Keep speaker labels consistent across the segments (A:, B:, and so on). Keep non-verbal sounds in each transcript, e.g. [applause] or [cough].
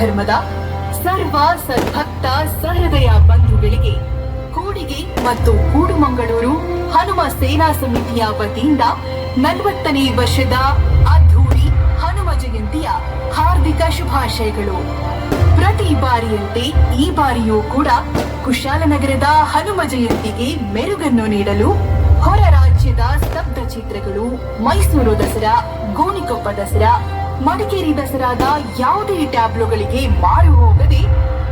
A: ಧರ್ಮದ ಸರ್ವ ಸದ್ಭಕ್ತ ಸಹೃದಯ ಬಂಧುಗಳಿಗೆ ಕೂಡಿಗೆ ಮತ್ತು ಕೂಡುಮಂಗಳೂರು ಹನುಮ ಸೇನಾ ಸಮಿತಿಯ ವತಿಯಿಂದ ನಲವತ್ತನೇ ವರ್ಷದ ಅದ್ಧೂರಿ ಹನುಮ ಜಯಂತಿಯ ಹಾರ್ದಿಕ ಶುಭಾಶಯಗಳು. ಪ್ರತಿ ಬಾರಿಯಂತೆ ಈ ಬಾರಿಯೂ ಕೂಡ ಕುಶಾಲನಗರದ ಹನುಮ ಜಯಂತಿಗೆ ಮೆರುಗನ್ನು ನೀಡಲು ಹೊರ ರಾಜ್ಯದ ಸ್ತಬ್ಧ ಚಿತ್ರಗಳು ಮೈಸೂರು ದಸರಾ, ಗೋಣಿಕೊಪ್ಪ ದಸರಾ ಮಡಿಕೇರಿ ದಸರಾದ ಯಾವುದೇ ಟ್ಯಾಬ್ಲೋಗಳಿಗೆ ಮಾರು ಹೋಗದೆ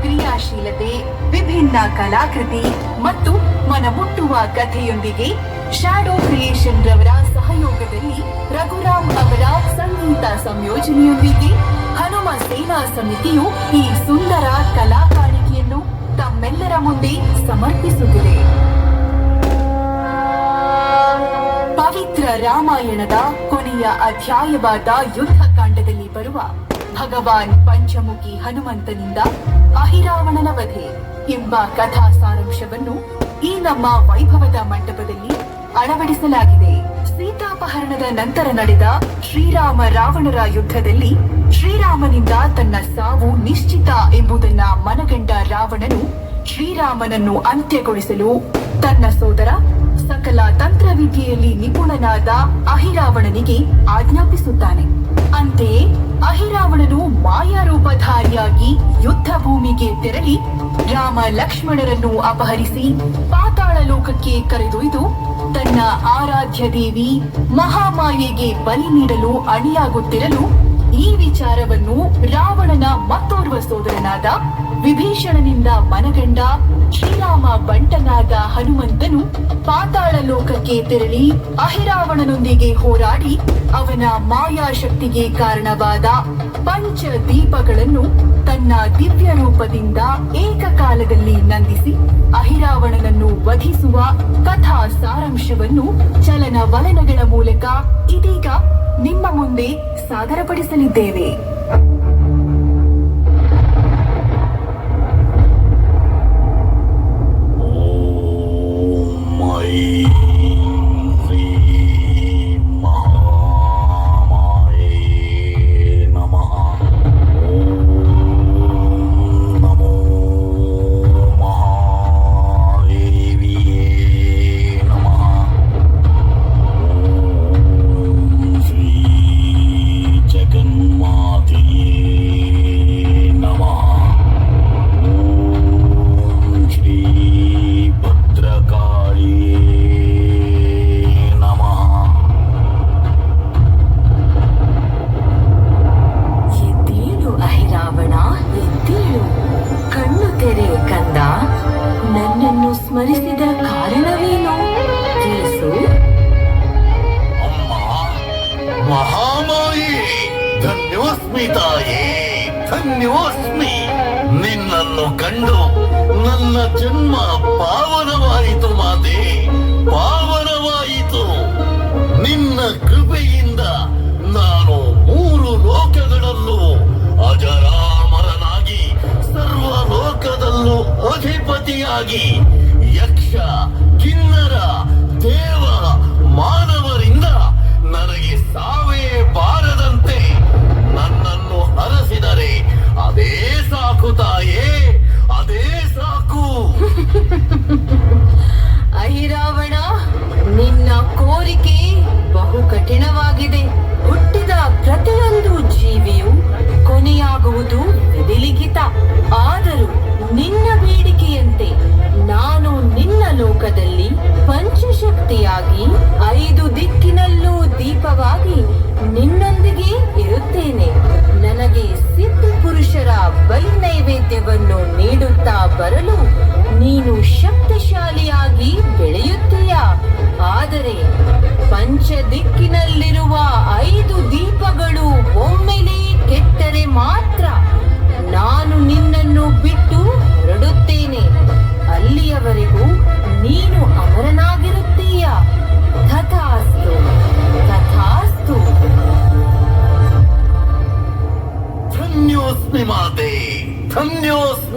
A: ಕ್ರಿಯಾಶೀಲತೆ, ವಿಭಿನ್ನ ಕಲಾಕೃತಿ ಮತ್ತು ಮನಮುಟ್ಟುವ ಕಥೆಯೊಂದಿಗೆ ಶ್ಯಾಡೋ ಕ್ರಿಯೇಷನ್ ರವರ ಸಹಯೋಗದಲ್ಲಿ ರಘುರಾಮ್ ಅವರ ಸಂಗೀತ ಸಂಯೋಜನೆಯೊಂದಿಗೆ ಹನುಮ ಸೇನಾ ಸಮಿತಿಯು ಈ ಸುಂದರ ಕಲಾ ಕಾಣಿಕೆಯನ್ನು ತಮ್ಮೆಲ್ಲರ ಮುಂದೆ ಸಮರ್ಪಿಸುತ್ತಿದೆ. ಪವಿತ್ರ ರಾಮಾಯಣದ ಕೊನೆಯ ಅಧ್ಯಾಯವಾದ ಯುದ್ಧಕಾಂಡದಲ್ಲಿ ಭಗವಾನ್ ಪಂಚಮುಖಿ ಹನುಮಂತನಿಂದ ಅಹಿರಾವಣನ ವಧೆ ಎಂಬ ಕಥಾ ಸಾರಾಂಶವನ್ನು ಈ ನಮ್ಮ ವೈಭವದ ಮಂಟಪದಲ್ಲಿ ಅಳವಡಿಸಲಾಗಿದೆ. ಸೀತಾಪಹರಣದ ನಂತರ ನಡೆದ ಶ್ರೀರಾಮ ರಾವಣರ ಯುದ್ಧದಲ್ಲಿ ಶ್ರೀರಾಮನಿಂದ ತನ್ನ ಸಾವು ನಿಶ್ಚಿತ ಎಂಬುದನ್ನ ಮನಗಂಡ ರಾವಣನು ಶ್ರೀರಾಮನನ್ನು ಅಂತ್ಯಗೊಳಿಸಲು ತನ್ನ ಸೋದರ ಸಕಲ ತಂತ್ರವಿದ್ಯೆಯಲ್ಲಿ ನಿಪುಣನಾದ ಅಹಿರಾವಣನಿಗೆ ಆಜ್ಞಾಪಿಸುತ್ತಾನೆ. ಅಂತೆಯೇ ಅಹಿರಾವಣನು ಮಾಯಾರೂಪಧಾರಿಯಾಗಿ ಯುದ್ಧ ಭೂಮಿಗೆ ತೆರಳಿ ರಾಮ ಲಕ್ಷ್ಮಣರನ್ನು ಅಪಹರಿಸಿ ಪಾತಾಳ ಲೋಕಕ್ಕೆ ಕರೆದೊಯ್ದು ತನ್ನ ಆರಾಧ್ಯ ದೇವಿ ಮಹಾಮಾಯೆಗೆ ಬಲಿ ನೀಡಲು ಅಣಿಯಾಗುತ್ತಿರಲು ಈ ವಿಚಾರವನ್ನು ರಾವಣನ ಮತ್ತೋರ್ವ ಸೋದರನಾದ ವಿಭೀಷಣನಿಂದ ಮನಗಂಡ ಶ್ರೀರಾಮ ಬಂಟನಾದ ಹನುಮಂತನು ಪಾತಾಳ ಲೋಕಕ್ಕೆ ತೆರಳಿ ಅಹಿರಾವಣನೊಂದಿಗೆ ಹೋರಾಡಿ ಅವನ ಮಾಯಾಶಕ್ತಿಗೆ ಕಾರಣವಾದ ಪಂಚ ದೀಪಗಳನ್ನು ತನ್ನ ದಿವ್ಯ ರೂಪದಿಂದ ಏಕಕಾಲದಲ್ಲಿ ನಂದಿಸಿ ಅಹಿರಾವಣನನ್ನು ವಧಿಸುವ ಕಥಾ ಸಾರಾಂಶವನ್ನು ಚಲನವಲನಗಳ ಮೂಲಕ ಇದೀಗ ನಿಮ್ಮ ಮುಂದೆ ಸಾದರಪಡಿಸಲಿದ್ದೇವೆ.
B: aí.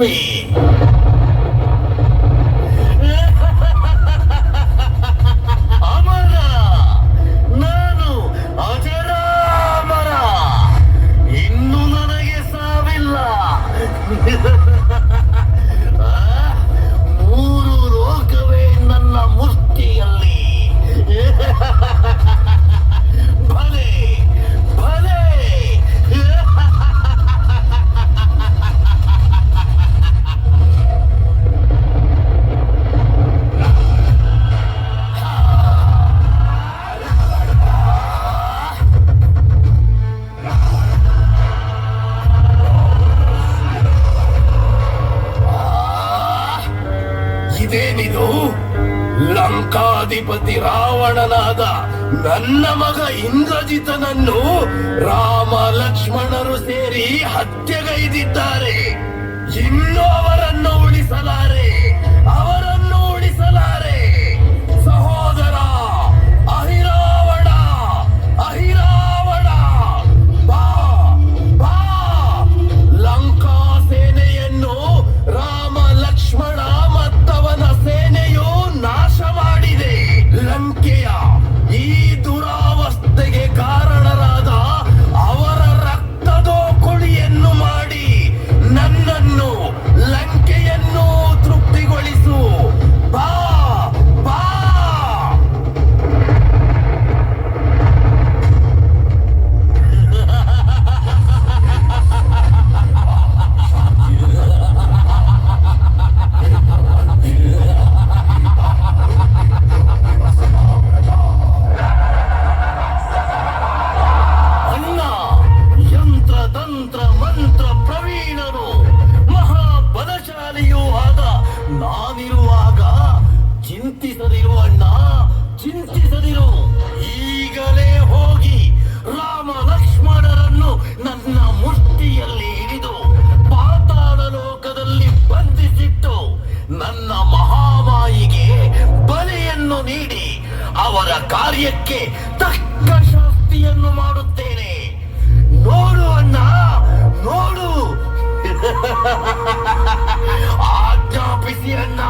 B: me. ಸೇನಾಧಿಪತಿ ರಾವಣನಾದ ನನ್ನ ಮಗ ಇಂದ್ರಜಿತನನ್ನು ರಾಮ ಲಕ್ಷ್ಮಣರು ಸೇರಿ ಹತ್ಯೆಗೈದಿದ್ದಾರೆ. ಇನ್ನು ಅವರನ್ನು ಉಳಿಸಲಾರೆ. ಸೃಷ್ಟಿಯನ್ನು ಮಾಡುತ್ತೇನೆ. ನೋಡು ಅಣ್ಣ ನೋಡು. [laughs] ಆಜ್ಞಾಪಿಸಿ
C: ಅನ್ನ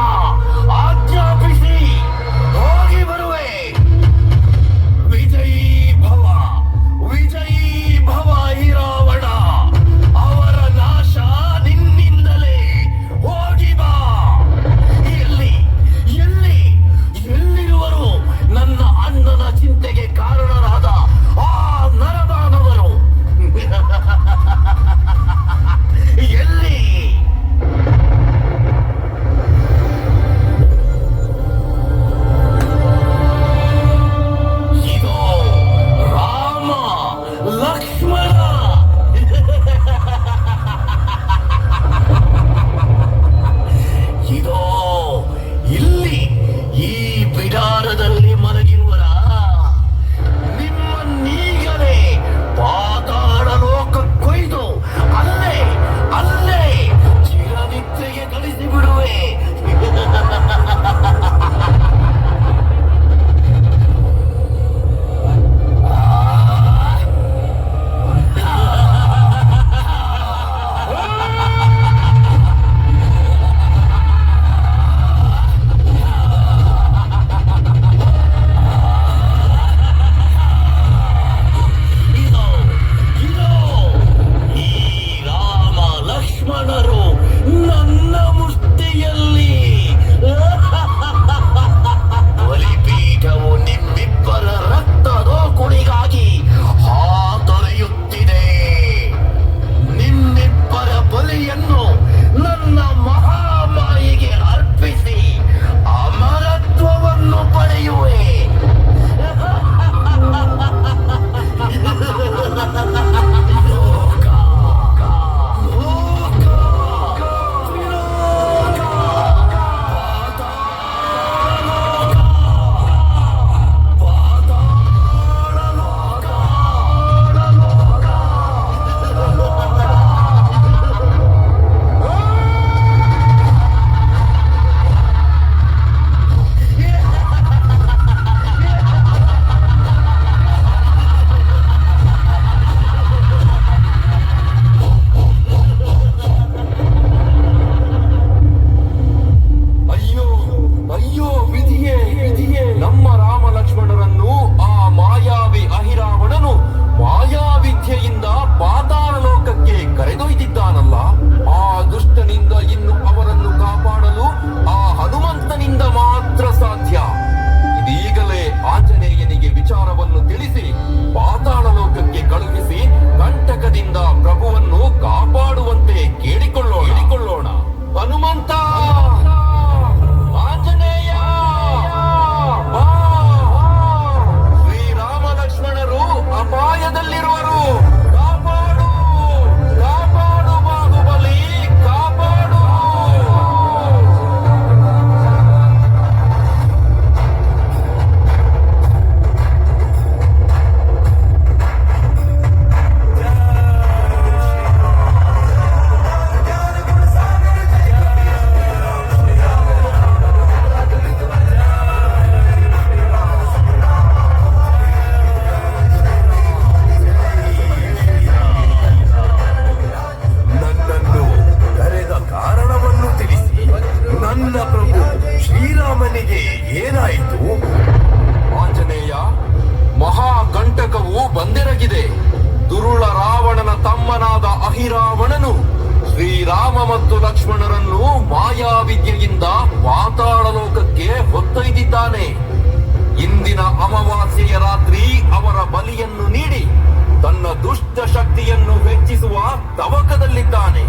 C: ತವಕದಲ್ಲಿದ್ದಾನೆ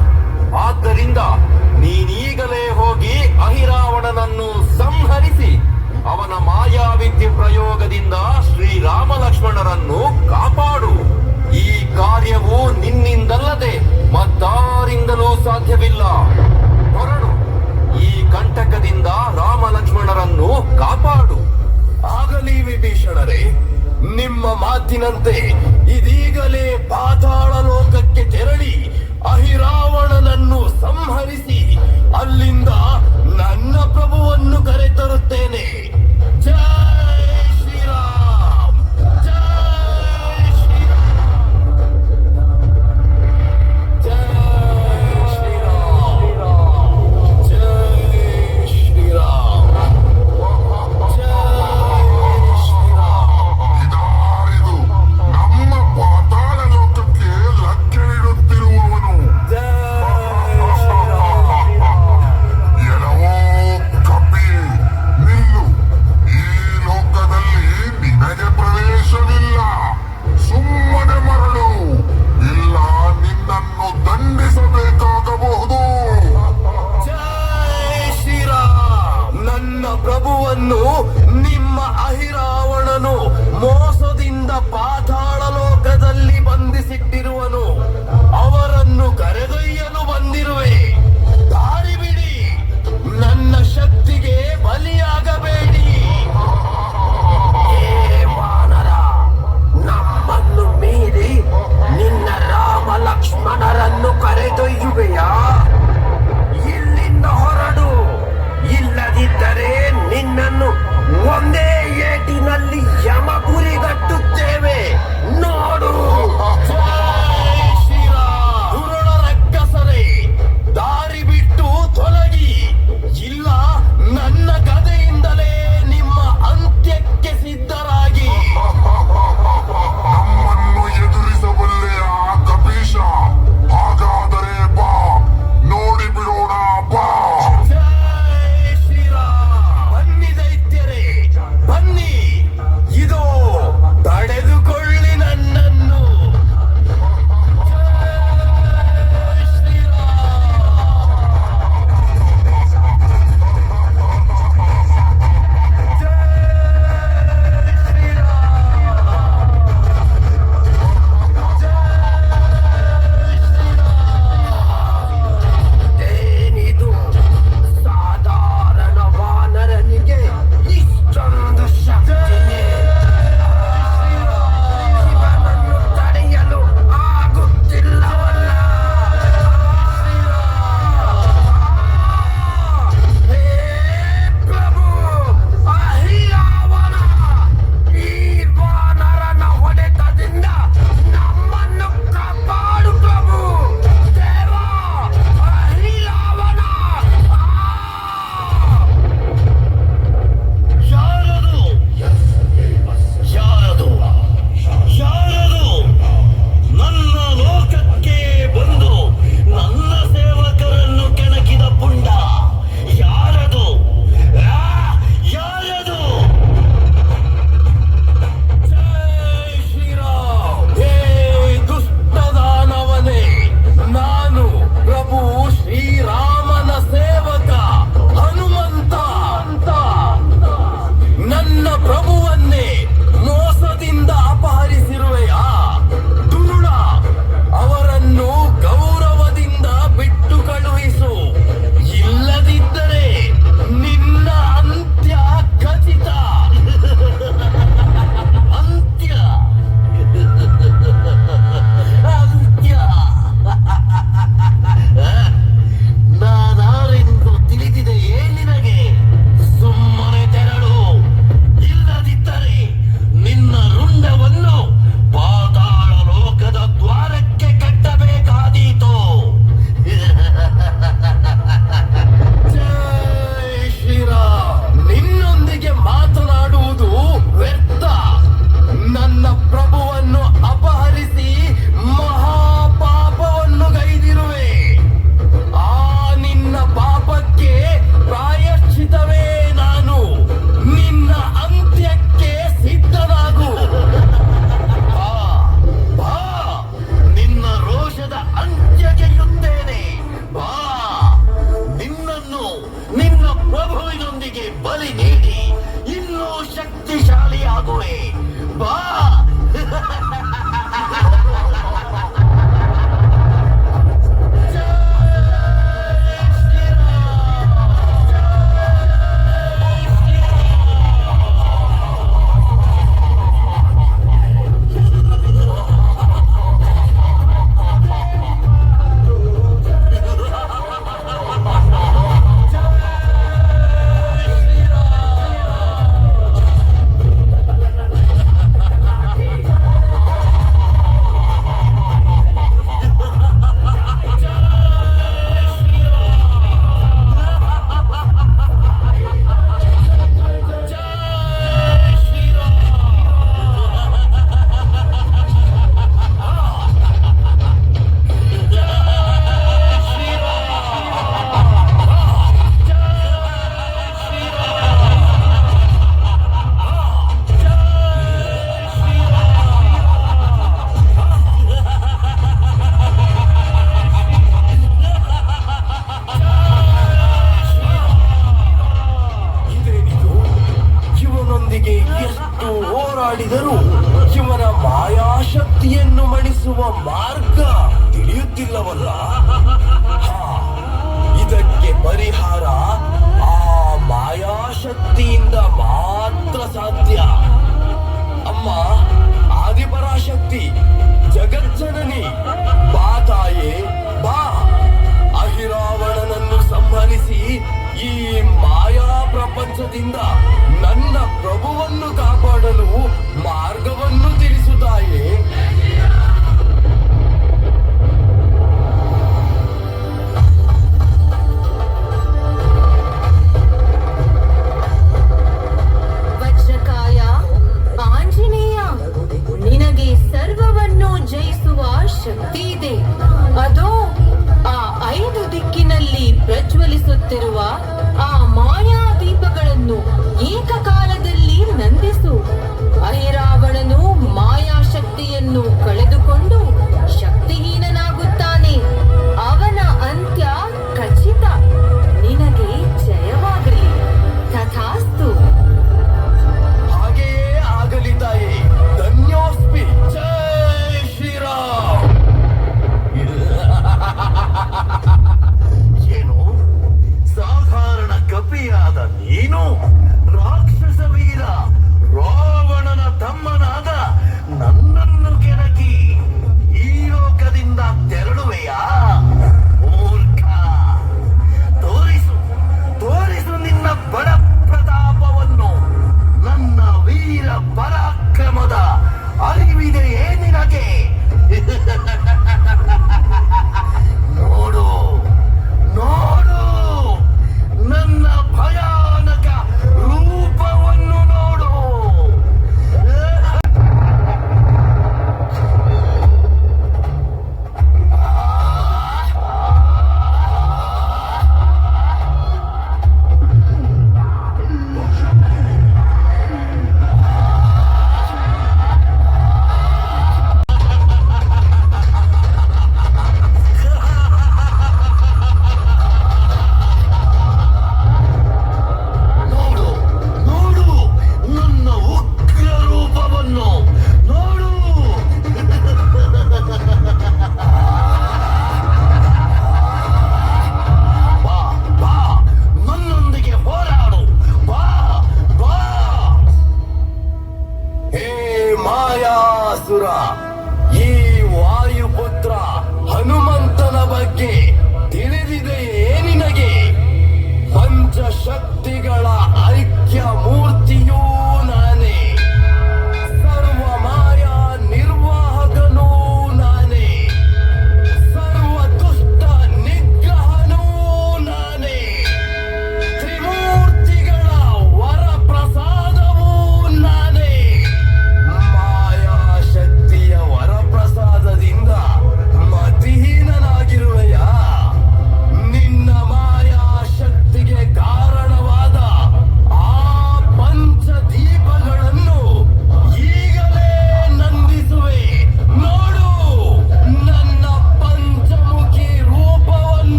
C: ಆದ್ದರಿಂದ ನೀನೀಗಲೇ ಹೋಗಿ ಅಹಿರಾವಣನನ್ನು ಸಂಹರಿಸಿ, ಅವನ ಮಾಯಾವಿದ್ಯೆ ಪ್ರಯೋಗದಿಂದ ಶ್ರೀರಾಮ ಲಕ್ಷ್ಮಣರನ್ನು ಕಾಪಾಡು. ಈ ಕಾರ್ಯವು ನಿನ್ನಿಂದಲ್ಲದೆ ಮತ್ತಾರಿಂದಲೂ ಸಾಧ್ಯವಿಲ್ಲ. ಹೊರಡು, ಈ ಕಂಟಕದಿಂದ ರಾಮ ಲಕ್ಷ್ಮಣರನ್ನು ಕಾಪಾಡು ಆಗಲಿ ವಿಭೀಷಣರೇ ನಿಮ್ಮ ಮಾತಿನಂತೆ ಇದೀಗಲೇ ಪಾತಾಳ ಲೋಕಕ್ಕೆ ತೆರಳಿ ಅಹಿರಾವಣನನ್ನು ಸಂಹರಿಸಿ ಅಲ್ಲಿಂದ ನನ್ನ ಪ್ರಭುವನ್ನು ಕರೆತರುತ್ತೇನೆ.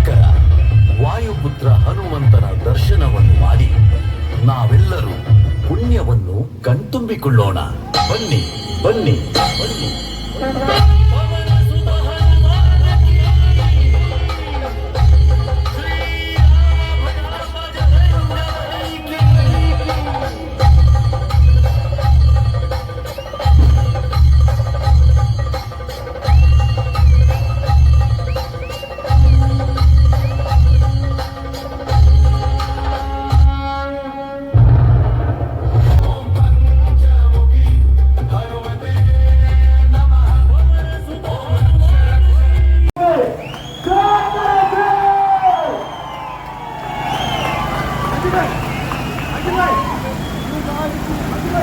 B: ಸಾಕರ ವಾಯುಪುತ್ರ ಹನುಮಂತನ ದರ್ಶನವನ್ನು ಮಾಡಿ ನಾವೆಲ್ಲರೂ ಪುಣ್ಯವನ್ನು ಕಣ್ತುಂಬಿಕೊಳ್ಳೋಣ. ಬನ್ನಿ ಬನ್ನಿ ಬನ್ನಿ.